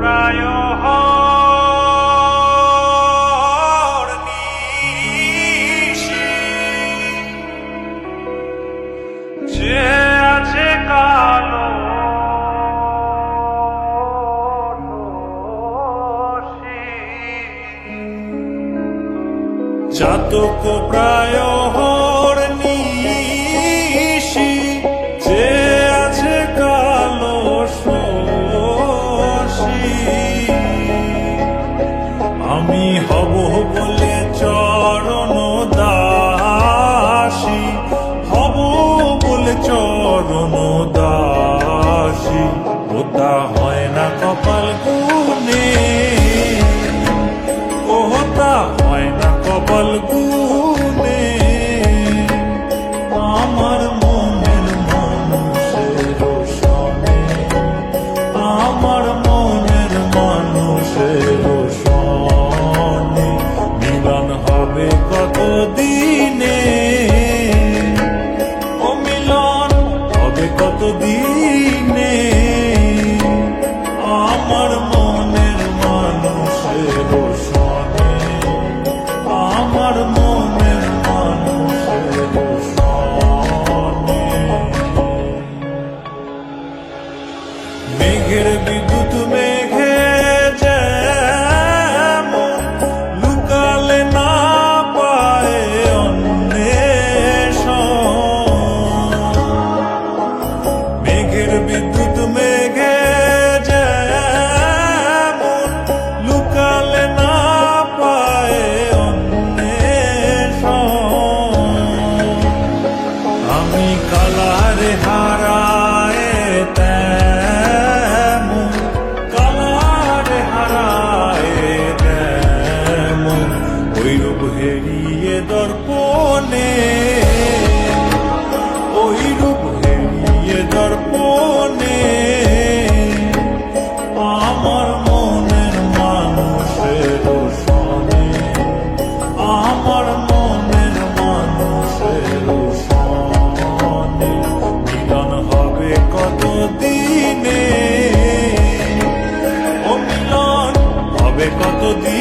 প্রায় যে আছে কালো চাতক প্রায় কতদিনে আমার মনের মানুষের সনে আমার মনের মানুষ সনে মেঘের বিদ্যুৎ ve quanto dia.